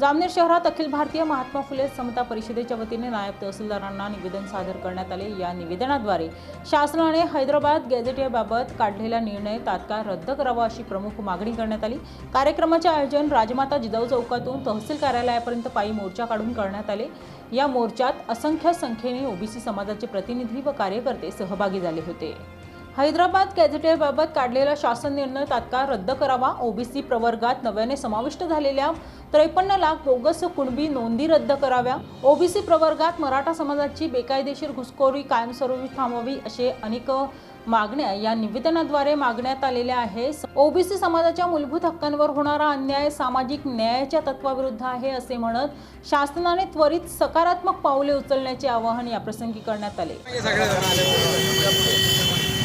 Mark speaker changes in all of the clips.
Speaker 1: जामनेर शहरात अखिल भारतीय महात्मा फुले समता परिषदेच्या वतीने नायब तहसीलदारांना निवेदन सादर करण्यात आले. या निवेदनाद्वारे शासनाने हैदराबाद गॅझेटियाबाबत काढलेला निर्णय तात्काळ रद्द करावा अशी प्रमुख मागणी करण्यात आली. कार्यक्रमाचे आयोजन राजमाता जिजाऊ चौकातून तहसील कार्यालयापर्यंत पायी मोर्चा काढून करण्यात आले. या मोर्चात असंख्य संख्येने ओबीसी समाजाचे प्रतिनिधी व कार्यकर्ते सहभागी झाले होते. हैदराबाद गॅझेटेबाबत काढलेला शासन निर्णय तात्काळ रद्द करावा. ओबीसी प्रवर्गात नव्याने समाविष्ट झालेल्या त्रेपन्न लाख बोगस कुणबी नोंदी रद्द कराव्या. ओबीसी प्रवर्गात मराठा समाजाची बेकायदेशीर घुसखोरी कायमस्वरूपी थांबवावी असे अनेक मागण्या या निवेदनाद्वारे मागण्यात आलेल्या आहे ओबीसी समाजाच्या मूलभूत हक्कांवर होणारा अन्याय सामाजिक न्यायाच्या तत्वाविरुद्ध आहे असे म्हणत शासनाने त्वरित सकारात्मक पावले उचलण्याचे आवाहन याप्रसंगी करण्यात आले.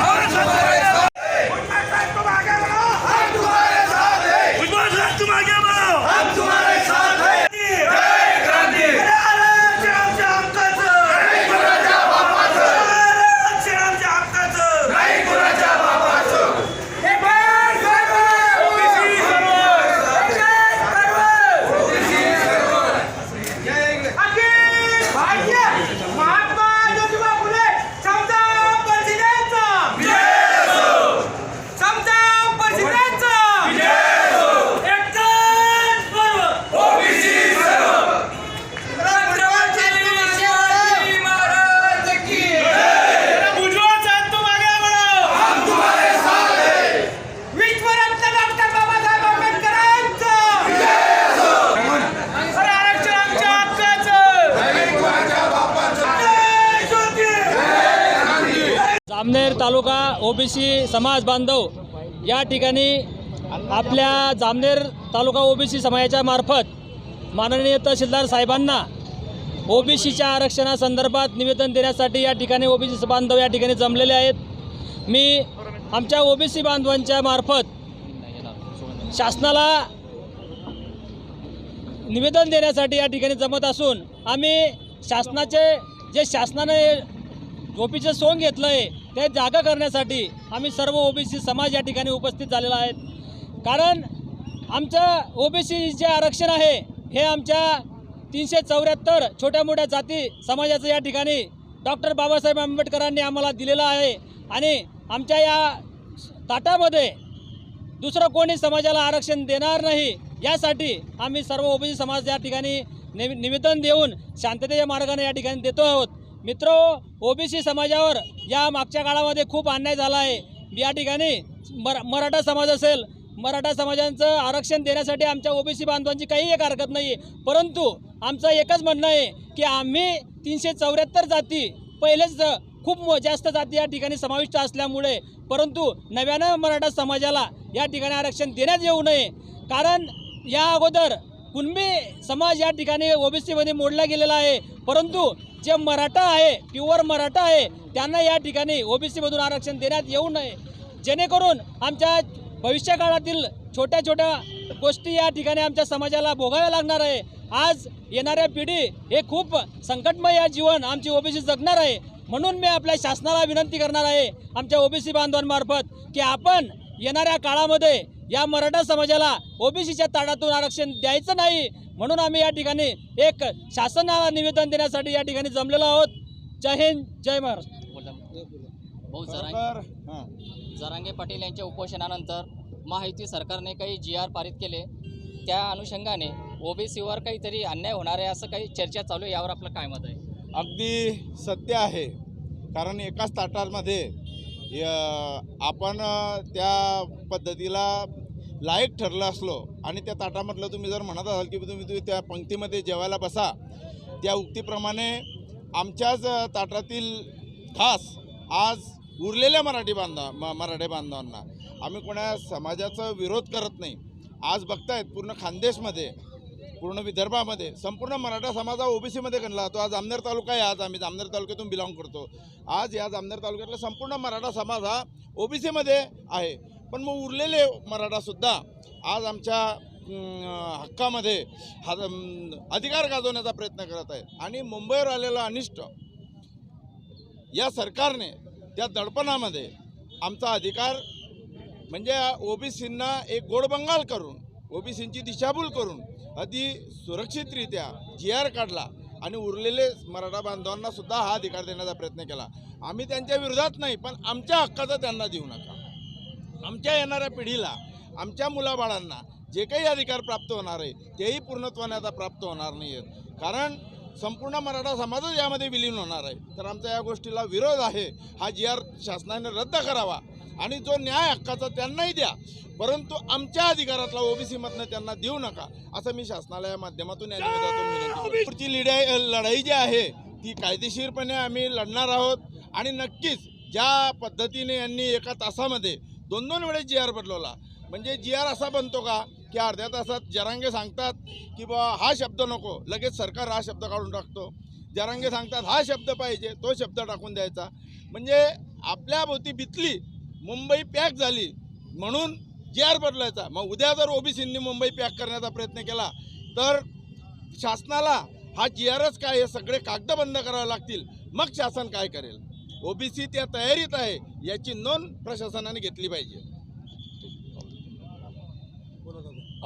Speaker 2: Аржантай! तालुका ओबीसी समाज बांधव या ठिकाणी आपल्या जामनेर तालुका ओबीसी समाजाच्या मार्फत माननीय तहसीलदार साहेबांना ओबीसीच्या आरक्षणासंदर्भात निवेदन देण्यासाठी या ठिकाणी ओबीसी बांधव या ठिकाणी जमलेले आहेत. मी आमच्या ओबीसी बांधवांच्या मार्फत शासनाला निवेदन देण्यासाठी या ठिकाणी जमत असून आम्ही शासनाचे जे शासनाने झोपीचं सोंग घेतलं आहे ते जागा करण्यासाठी आम्ही सर्व ओबीसी समाज या ठिकाणी उपस्थित झालेला आहेत. कारण आमचं ओबीसी जे आरक्षण आहे हे आमच्या तीनशे चौऱ्याहत्तर छोट्या मोठ्या जाती समाजाचं या ठिकाणी डॉक्टर बाबासाहेब आंबेडकरांनी आम्हाला दिलेलं आहे आणि आमच्या या ताटामध्ये दुसरं कोणी समाजाला आरक्षण देणार नाही यासाठी आम्ही सर्व ओबीसी समाज या ठिकाणी निवेदन देऊन शांततेच्या मार्गाने या ठिकाणी देतो आहोत. मित्र ओबीसी समाजावर या मागच्या काळामध्ये खूप अन्याय झाला आहे. या ठिकाणी मरा मराठा समाज असेल मराठा समाजांचं आरक्षण देण्यासाठी आमच्या ओबीसी बांधवांची काही एक हरकत नाही आहे परंतु आमचं एकच म्हणणं आहे की आम्ही तीनशे चौऱ्याहत्तर जाती पहिलेच खूप जास्त जाती या ठिकाणी समाविष्ट असल्यामुळे परंतु नव्यानं मराठा समाजाला या ठिकाणी आरक्षण देण्यात येऊ नये. कारण या अगोदर कुणबी समाज या ठिकाणी ओबीसीमध्ये मोडला गेलेला आहे. परंतु जे मराठा आहे प्युअर मराठा आहे त्यांना या ठिकाणी ओबीसीमधून आरक्षण देण्यात येऊ नये. जेणेकरून आमच्या भविष्यकाळातील छोट्या छोट्या गोष्टी या ठिकाणी आमच्या समाजाला भोगाव्या लागणार आहे. आज येणाऱ्या पिढी हे खूप संकटमय या जीवन आमची ओबीसी जगणार आहे. म्हणून मी आपल्या शासनाला विनंती करणार आहे आमच्या ओबीसी बांधवांमार्फत की आपण येणाऱ्या काळामध्ये या मराठा समाजाला ओबीसीच्या ताडातून आरक्षण द्यायचं नाही म्हणून आम्ही या ठिकाणी एक शासनाला निवेदन देण्यासाठी या ठिकाणी जमलेलो आहोत. जय हिंद जय महाराष्ट्र.
Speaker 3: भाऊ जरांगे जरांगे पाटील यांच्या उपोषणानंतर महायुती सरकारने काही जी आर पारित केले. त्या अनुषंगाने ओबीसीवर काहीतरी अन्याय होणार आहे असं काही चर्चा चालू आहे यावर आपलं काय मत आहे?
Speaker 4: अगदी सत्य आहे. कारण एकाच ताटामध्ये य- आपण त्या पद्धतीला लायक ठरलं असलो आणि त्या ताटामधलं तुम्ही जर म्हणत असाल की तुम्ही तुम्ही त्या पंक्तीमध्ये जेवायला बसा त्या उक्तीप्रमाणे आमच्याच ताटातील खास आज उरलेल्या मराठी बांधा म मराठी बांधवांना आम्ही कोणा समाजाचा विरोध करत नाही. आज बघतायत पूर्ण खानदेशमध्ये पूर्ण विदर्भामध्ये संपूर्ण मराठा समाज हा ओबीसीमध्ये गणला जातो. आज जामनेर तालुका आहे आज आम्ही. जामनेर तालुक्यातून बिलॉंग करतो. आज या जामनेर तालुक्यातला संपूर्ण मराठा समाज हा ओबीसीमध्ये आहे. पण मग उरलेले मराठासुद्धा आज आमच्या हक्कामध्ये हा अधिकार गाजवण्याचा प्रयत्न करत आहेत. आणि मुंबईवर आलेलं अनिष्ट या सरकारने त्या दडपणामध्ये आमचा अधिकार म्हणजे ओबीसींना एक गोडबंगाल करून ओबीसींची दिशाभूल करून अति सुरक्षितरित्या जी आर काढला आणि उरलेले मराठा बांधवांना सुद्धा हा अधिकार देण्याचा प्रयत्न केला. आम्ही त्यांच्या विरोधात नाही पण आमच्या हक्काचा त्यांना देऊ नका. आमच्या येणाऱ्या पिढीला आमच्या मुलाबाळांना जे काही अधिकार प्राप्त होणार आहे तेही पूर्णत्वाने आता प्राप्त होणार नाही आहेत. कारण संपूर्ण मराठा समाजच यामध्ये विलीन होणार आहे. तर आमचा या गोष्टीला विरोध आहे हा जी आर शासनाने रद्द करावा आणि जो न्याय हक्काचा त्यांनाही द्या. परंतु आमच्या अधिकारातला ओबीसीमधनं त्यांना देऊ नका असं मी शासनाला या माध्यमातून. पुढची लिडाई लढाई जी आहे ती कायदेशीरपणे आम्ही लढणार आहोत आणि नक्कीच ज्या पद्धतीने यांनी एका तासामध्ये दोन दोन वेळेस जी आर बदलवला. म्हणजे जी आर असा बनतो का की अर्ध्या तासात जरांगे सांगतात की बा हा शब्द नको लगेच सरकार हा शब्द काढून टाकतो. जरांगे सांगतात हा शब्द पाहिजे तो शब्द टाकून द्यायचा. म्हणजे आपल्या भोवती बितली मुंबई पॅक झाली म्हणून जी आर बदलायचा. मग उद्या जर ओबीसींनी मुंबई पॅक करण्याचा प्रयत्न केला तर शासनाला हा जी आरच काय हे सगळे कागद बंद करावे लागतील. मग शासन काय करेल? ओबीसी त्या तयारीत आहे याची नोंद प्रशासनाने घेतली पाहिजे.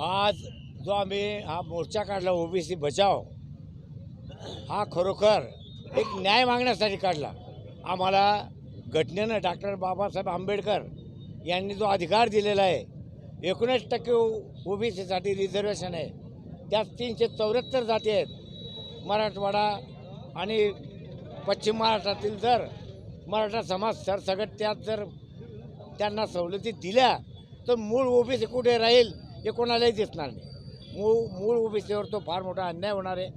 Speaker 5: आज जो आम्ही हा मोर्चा काढला ओबीसी बचाव हा खरोखर एक न्याय मागण्यासाठी काढला. आम्हाला घटनेनं डॉक्टर बाबासाहेब आंबेडकर यांनी जो अधिकार दिलेला आहे एकोणीस टक्के ओबीसीसाठी रिझर्वेशन आहे. त्यात तीनशे चौऱ्याहत्तर जाती आहेत. मराठवाडा आणि पश्चिम महाराष्ट्रातील जर मराठा समाज सरसगट त्यात जर त्यांना सवलती दिल्या तर मूळ ओबीसी कुठे राहील हे कोणालाही दिसणार नाही. मूळ मूळ ओबीसीवर तो फार मोठा अन्याय होणार आहे.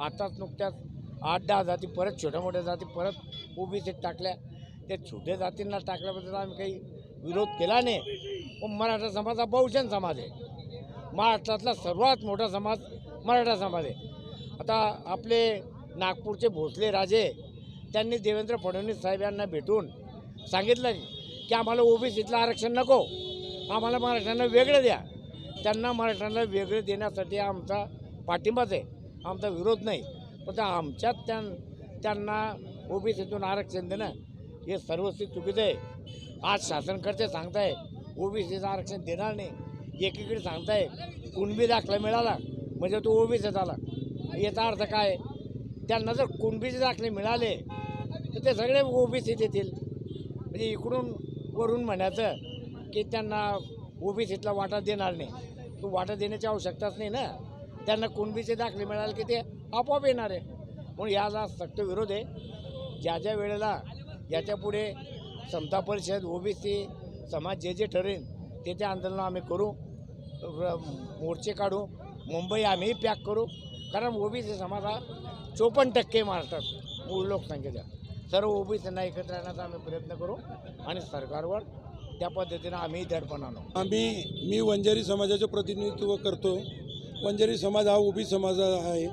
Speaker 5: आताच नुकत्याच आठ दहा जाती परत छोट्या मोठ्या जाती परत ओबीसीत टाकल्या. त्या छोट्या जातींना टाकल्याबद्दल आम्ही काही विरोध केला नाही. पण मराठा समाज हा बहुजन समाज आहे. महाराष्ट्रातला सर्वात मोठा समाज मराठा समाज आहे. आता आपले नागपूरचे भोसले राजे त्यांनी देवेंद्र फडणवीस साहेब यांना भेटून सांगितलं की आम्हाला ओबीसीतलं आरक्षण नको. आम्हाला मराठ्यांना वेगळं द्या. त्यांना मराठ्यांना वेगळं देण्यासाठी आमचा पाठिंबाच आहे. आमचा विरोध नाही. पण आमच्यात त्यां त्यांना ओबीसीतून आरक्षण देणं हे सर्वस्वी चुकीचं आहे. आज शासनकर्ते सांगताय ओबीसीचं आरक्षण देणार नाही. एकीकडे सांगताय कुणबी दाखला मिळाला म्हणजे तो ओबीसीत झाला. याचा अर्थ काय? त्यांना जर कुणबीचे दाखले मिळाले तर ते सगळे ओबीसीत येतील म्हणजे इकडून वरून म्हणायचं की त्यांना ओबीसीतला वाटा देणार नाही. तू वाटा देण्याची आवश्यकताच नाही ना. त्यांना कुणबीचे दाखले मिळाले की ते आपोआप येणार आहे. म्हणून याला सक्त विरोध आहे. ज्या ज्या वेळेला याच्यापुढे समता परिषद ओबीसी समाज जे जे ठरेल ते ते आंदोलन आम्ही करू. मोर्चे काढू. मुंबई आम्ही पॅक करू. कारण ओबीसी समाज हा चोपन्न टक्के महाराष्ट्रात मूळ लोकसंख्येच्या सर्व ओबीसींना एकत्र राहण्याचा आम्ही प्रयत्न करू आणि सरकारवर त्या पद्धतीनं आम्ही दडपण आणू.
Speaker 6: आम्ही मी वंजारी समाजाचं प्रतिनिधित्व करतो. वंजारी समाज हा उभी समाज आहे.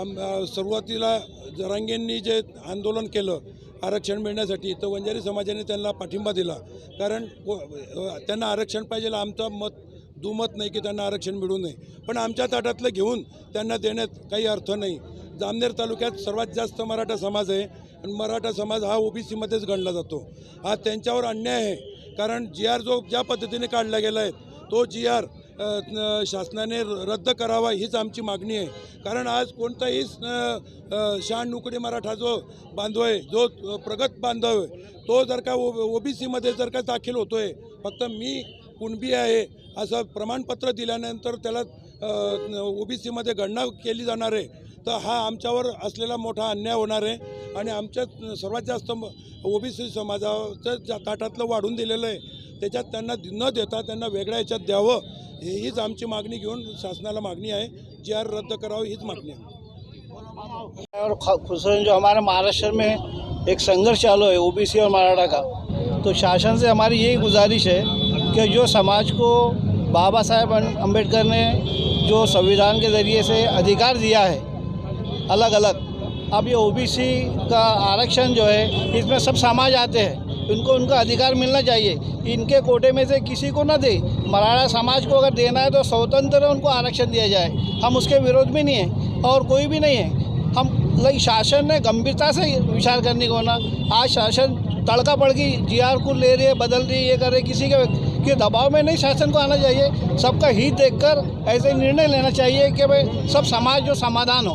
Speaker 6: आम सुरुवातीला जरांगेंनी जे आंदोलन केलं आरक्षण मिळण्यासाठी तर वंजारी समाजाने त्यांना पाठिंबा दिला. कारण व- त्यांना आरक्षण पाहिजे आमचं मत दुमत नाही की त्यांना आरक्षण मिळू नये. पण आमच्या ताटातलं घेऊन त्यांना देण्यात काही अर्थ नाही. जामनेर तालुक्यात सर्वात जास्त मराठा समाज आहे. आणि मराठा समाज हा ओबीसीमध्येच गणला जातो. हा त्यांच्यावर अन्याय आहे. कारण जी आर जो ज्या पद्धतीने काढला गेला आहे तो जी आर शासनाने र- रद्द करावा हीच आमची मागणी आहे. कारण आज कोणताही शहाणुकडी मराठा जो बांधव आहे जो प्रगत बांधव आहे तो जर का ओ बी सीमध्ये जर का दाखल होतो आहे फक्त मी कुणबी आहे असं प्रमाणपत्र दिल्यानंतर त्याला ओ बी सीमध्ये गणना केली जाणार आहे तर हा आमच्यावर असलेला मोठा अन्याय होणार आहे. आणि आमच्या सर्वात जास्त ओबीसी समाजाचं ताटातलं वाढून दिलेलं आहे त्याच्यात त्यांना न देता त्यांना वेगळ्या याच्यात द्यावं हीच आमची मागणी घेऊन शासनाला मागणी आहे. जी आर रद्द करावं हीच मागणी आहे.
Speaker 7: और खुसरन जो हमारे महाराष्ट्र में एक संघर्ष चालू है ओबीसी और मराठा का तो शासन से हमारी यही गुजारिश है कि जो समाज को बाबा साहेब अम्बेडकर ने जो संविधान के ज़रिए से अधिकार दिया है अलग अलग। अब ये ओबीसी का आरक्षण जो है, इसमें सब समाज आते हैं। उनको उनका अधिकार मिलना चाहिए। इनके कोटे में से किसी को ना दे। मराठा समाज को अगर देना है तो स्वतंत्र उनको आरक्षण दिया जाए। हम उसके विरोध में नहीं हैं और कोई भी नहीं है। हम, लाइक शासन ने गंभीरता से विचार करने को ना, आज शासन तड़का पड़की जी आर को ले रही है, बदल रही है, ये कर रही किसी के के दबाव में नहीं शासन को आना चाहिए। सबका हित देखकर ऐसे निर्णय लेना चाहिए कि भाई सब समाज जो समाधान हो।